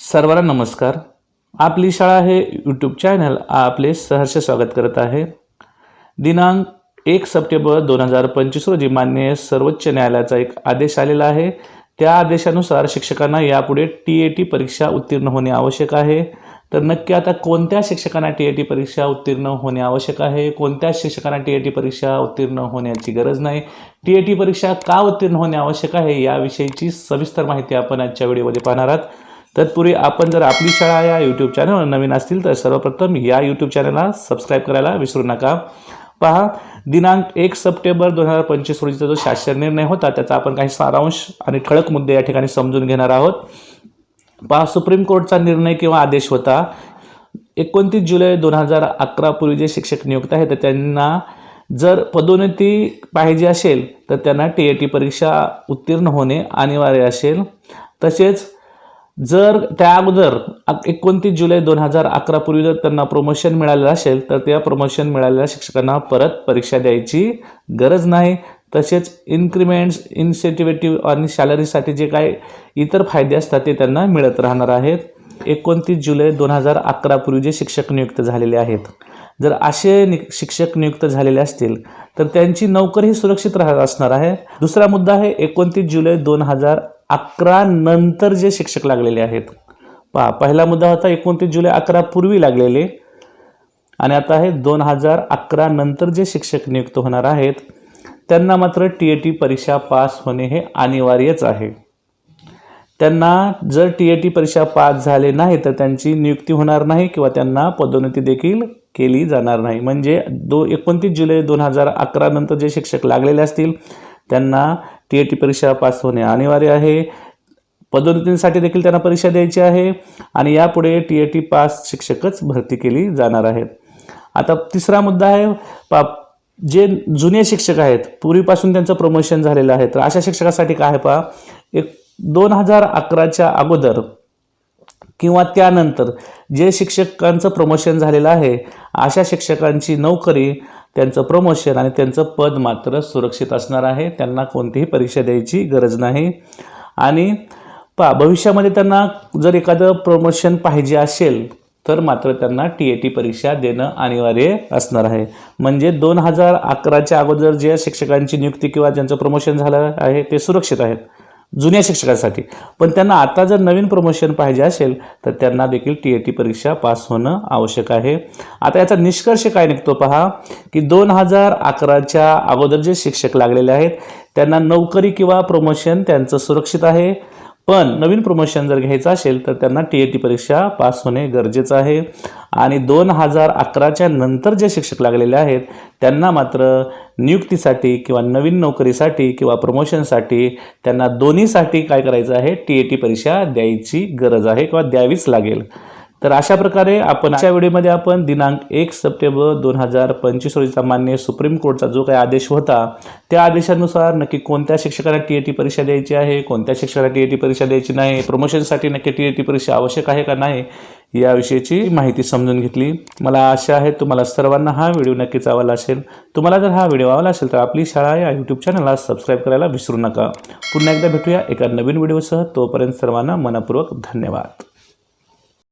सर्वांना नमस्कार. आपली शाळा हे यूट्यूब चॅनल आपले सहर्ष स्वागत करत आहे. दिनांक एक सप्टेंबर दोन हजार पंचवीस रोजी मान्य सर्वोच्च न्यायालयाचा एक आदेश आलेला आहे. त्या आदेशानुसार शिक्षकांना यापुढे टी ए टी परीक्षा उत्तीर्ण होणे आवश्यक आहे. तर नक्की आता कोणत्या शिक्षकांना टी ए टी परीक्षा उत्तीर्ण होणे आवश्यक आहे? कोणत्या शिक्षकांना टी ए टी परीक्षा उत्तीर्ण होण्याची गरज नाही? टी ए टी परीक्षा का उत्तीर्ण होणे आवश्यक आहे? याविषयीची सविस्तर माहिती आपण आजच्या व्हिडिओमध्ये पाहणार आहात. तत्पूर्वी आपण जर आपली शाळा या यूट्यूब चॅनलवर नवीन असतील तर सर्वप्रथम या यूट्यूब चॅनलला सबस्क्राईब करायला विसरू नका. पहा दिनांक एक सप्टेंबर दोन हजार पंचवीस रोजीचा जो शासन निर्णय होता त्याचा आपण काही सारांश आणि ठळक मुद्दे या ठिकाणी समजून घेणार आहोत. पहा सुप्रीम कोर्टचा निर्णय किंवा आदेश होता. एकोणतीस जुलै दोन हजार अकरापूर्वी जे शिक्षक नियुक्त आहेत तर त्यांना जर पदोन्नती पाहिजे असेल तर त्यांना टी ए टी परीक्षा उत्तीर्ण होणे अनिवार्य असेल. तसेच जर त्या अगोदर एकोणतीस जुलै दोन हजार अकरा पूर्वी जर त्यांना प्रमोशन मिळालेलं असेल तर त्या प्रमोशन मिळालेल्या शिक्षकांना परत परीक्षा द्यायची गरज नाही. तसेच इन्क्रिमेंट्स इन्सेटिवेटिव्ह आणि सॅलरीसाठी जे काय इतर फायदे असतात ते त्यांना मिळत राहणार आहेत. एकोणतीस जुलै दोन हजार अकरापूर्वी जे शिक्षक नियुक्त झालेले आहेत. जर असे नि शिक्षक नियुक्त झालेले असतील तर त्यांची नोकरी ही सुरक्षित राहत असणार आहे. दुसरा मुद्दा आहे एकोणतीस जुलै दोन हजार अकरा नंतर जे शिक्षक लागलेले आहेत. पहा पहिला मुद्दा होता एकोणतीस जुलै अकरा पूर्वी लागलेले. आणि आता आहे दोन हजार अकरा नंतर जे शिक्षक नियुक्त होणार आहेत त्यांना मात्र टी ए टी परीक्षा पास होणे हे अनिवार्यच आहे. त्यांना जर टी ए टी परीक्षा पास झाले नाही तर त्यांची नियुक्ती होणार नाही किंवा त्यांना पदोन्नती देखील केली जाणार नाही. म्हणजे दो एकोणतीस जुलै दोन हजार अकरा नंतर जे शिक्षक लागलेले असतील त्यांना टी ए टी परीक्षा पास होणे अनिवार्य आहे. पदोन्नतीसाठी देखील त्यांना परीक्षा द्यायची आहे आणि यापुढे टी ए टी पास शिक्षकच भरती केली जाणार आहेत. आता तिसरा मुद्दा आहे पा जे जुने शिक्षक आहेत पूर्वीपासून त्यांचं प्रमोशन झालेलं आहे तर अशा शिक्षकासाठी काय आहे पहा एक दोन हजार अकराच्या अगोदर किंवा त्यानंतर जे शिक्षकांचं प्रमोशन झालेलं आहे अशा शिक्षकांची नोकरी त्यांचं प्रमोशन आणि त्यांचं पद मात्र सुरक्षित असणार आहे. त्यांना कोणतीही परीक्षा द्यायची गरज नाही. आणि पा भविष्यामध्ये त्यांना जर एखादं प्रमोशन पाहिजे असेल तर मात्र त्यांना टी ए टी परीक्षा देणं अनिवार्य असणार आहे. म्हणजे दोन हजार अकराच्या अगोदर जे शिक्षकांची नियुक्ती किंवा ज्यांचं प्रमोशन झालं आहे ते सुरक्षित आहेत. जुन्या शिक्षकांसाठी. पण त्यांना आता जर नवीन प्रमोशन पाहिजे असेल तर त्यांना देखील टी ए टी परीक्षा पास होणं आवश्यक आहे. आता याचा निष्कर्ष काय निघतो पहा की दोन हजार अकराच्या अगोदर जे शिक्षक लागलेले आहेत त्यांना नोकरी किंवा प्रमोशन त्यांचं सुरक्षित आहे. पण नवीन प्रमोशन जर घ्यायचं असेल तर त्यांना टी ए टी परीक्षा पास होणे गरजेचं आहे. आणि दोन हजार अकराच्या नंतर जे शिक्षक लागलेले आहेत त्यांना मात्र नियुक्तीसाठी किंवा नवीन नोकरीसाठी किंवा प्रमोशनसाठी त्यांना दोन्हीसाठी काय करायचं आहे? टी ए टी परीक्षा द्यायची गरज आहे किंवा द्यावीच लागेल. तर अशा प्रकारे आपण अशा व्हिडिओमध्ये आपण दिनांक एक सप्टेंबर दोन हजार पंचवीस रोजीचा मान्य सुप्रीम कोर्टचा जो काही आदेश होता त्या आदेशानुसार नक्की कोणत्या शिक्षकांना टी ए टी परीक्षा द्यायची आहे कोणत्या शिक्षकांना टी ए टी परीक्षा द्यायची नाही प्रमोशनसाठी नक्की टी ए टी परीक्षा आवश्यक आहे का नाही याविषयीची माहिती समजून घेतली. मला आशा आहे तुम्हाला सर्वांना हा व्हिडिओ नक्कीच आवडला असेल. तुम्हाला जर हा व्हिडिओ आवडला असेल तर आपली शाळा या यूट्यूब चॅनलला सबस्क्राईब करायला विसरू नका. पुन्हा एकदा भेटूया एका नवीन व्हिडिओसह. तोपर्यंत सर्वांना मनपूर्वक धन्यवाद.